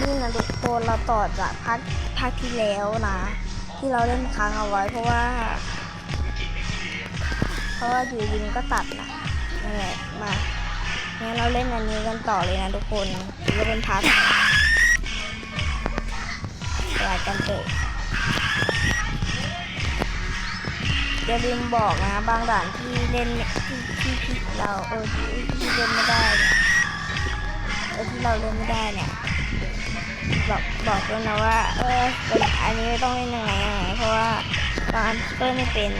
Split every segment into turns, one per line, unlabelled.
นี่นะทุกคนเราต่อจากพักพักที่แล้วนะ ที่เราเล่นค้างเอาไว้เพราะว่า เพราะว่าอยู่ดีมันก็ตัดนะนั่นแหละมางั้นเราเล่นอันนี้กันต่อเลยนะทุกคนถือว่าเป็นพักสลัดกันเตะอย่าลืมบอกนะ บางด่านที่เล่นที่ที่ที่เราเออที่ที่เล่นไม่ได้เนี่ยเออที่เราเล่นไม่ได้เนี่ย บอกบอกด้นนะว่า เอออันนี้ต้องเล่นยังไงยังไงเพราะว่าบางอันเปิ้นไม่เป็น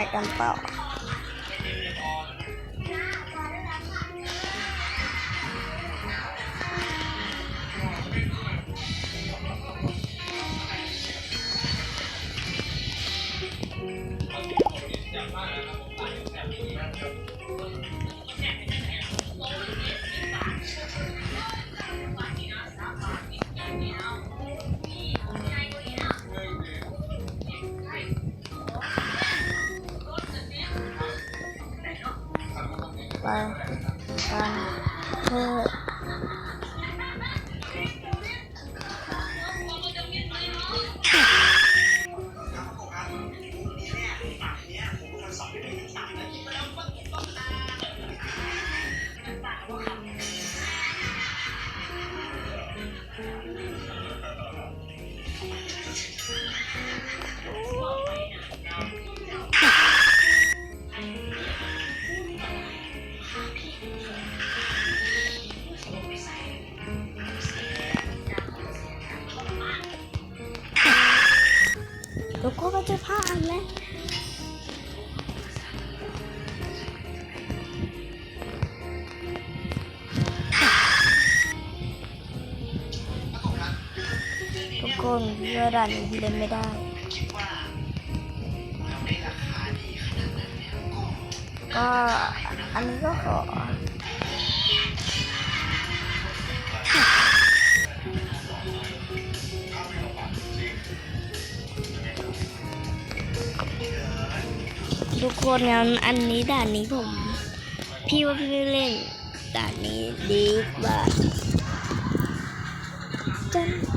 ไปกันต่อ ทุกคนเพื่อด่านนี้เล่นไม่ได้ก็อันนี้ก็ขอทุกคนงั้นอันนี้ด่านนี้ผม พี่ว่าพี่เล่น
ด่านนี้ดีกว่าจัน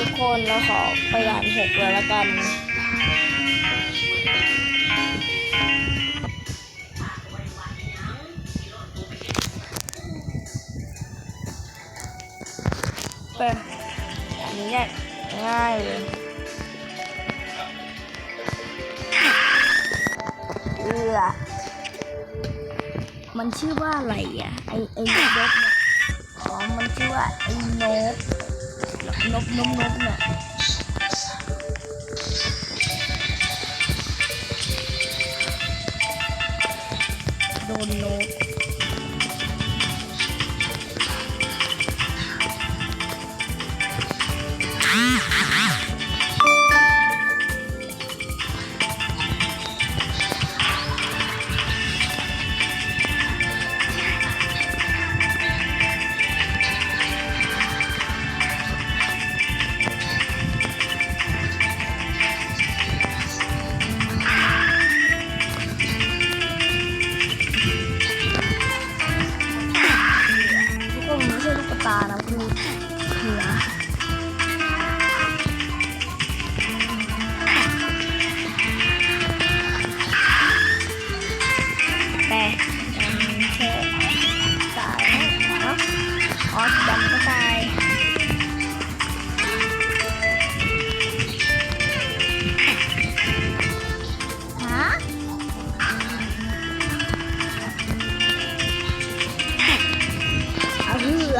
ทุกคนเราขอไปด่านหกเลยละกันไปอันนี้เนี่ยง่ายเลยเอือมันชื่อว่าอะไรอะ ไอไอ้นกเนี่ยอ๋อมันชื่อว่าไอ้นก นกนกนก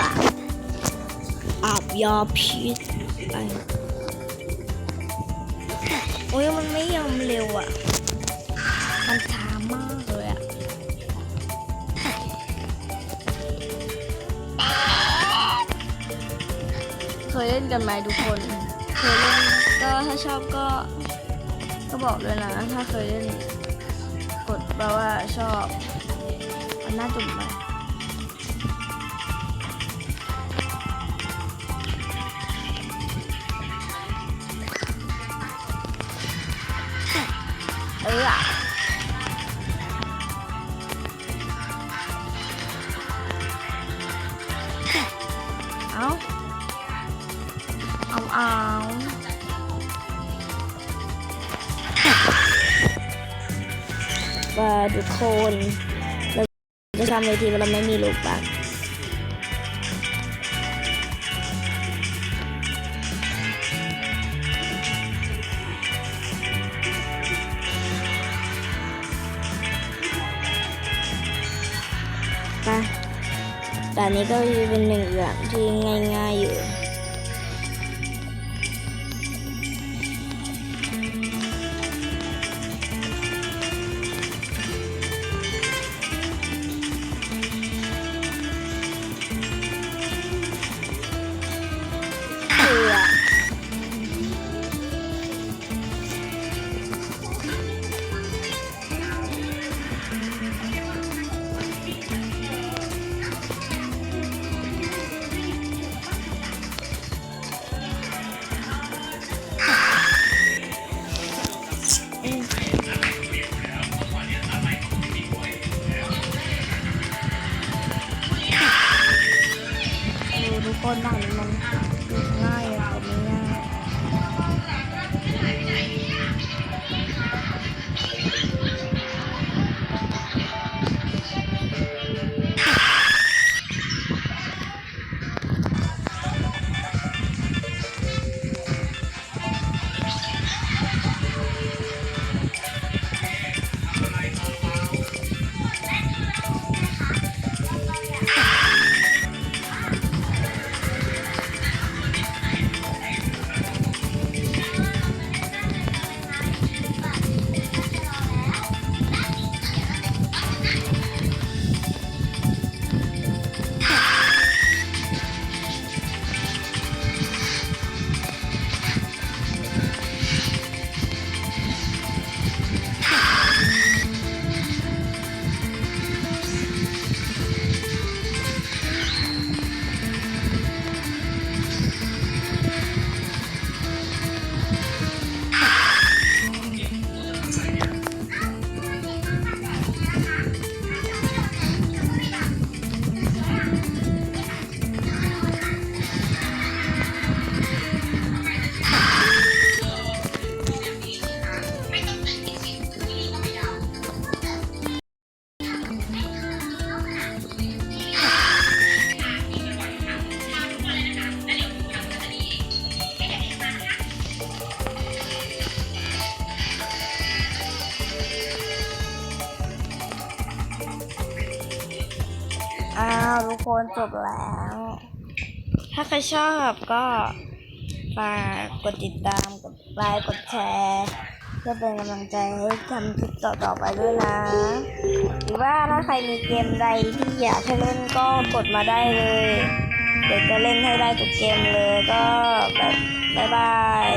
อาเหืออาบยาพิษไปโอ้ยมันไม่ยอมเร็วอะ มันช้ามากเลยอะ เคยเล่นกันไหมทุกคน เคยเล่นก็ถ้าชอบก็ ก็บอกเลยนะ ถ้าเคยเล่น กดแปลว่าชอบ มันน่าจุ่มไหม เอออะเอาเอาเอาว่าทุกคน เราจะทำเลยทีว่าเราไม่มีลูกบัก แต่อันนี้ก็เป็นหนึ่งอย่างที่ง่าย ๆอยู่ ง่ายเทุกคนจบแล้ว ถ้าใครชอบก็ฝากกดติดตาม กดไลค์ กดแชร์เพื่อเป็นกำลังใจให้ทำคลิปต่อๆไปด้วยนะ หรือว่าถ้าใครมีเกมใดที่อยากให้เล่นก็กดมาได้เลย เดี๋ยวจะเล่นให้ได้ทุกเกมเลยก็แบบบ๊ายบาย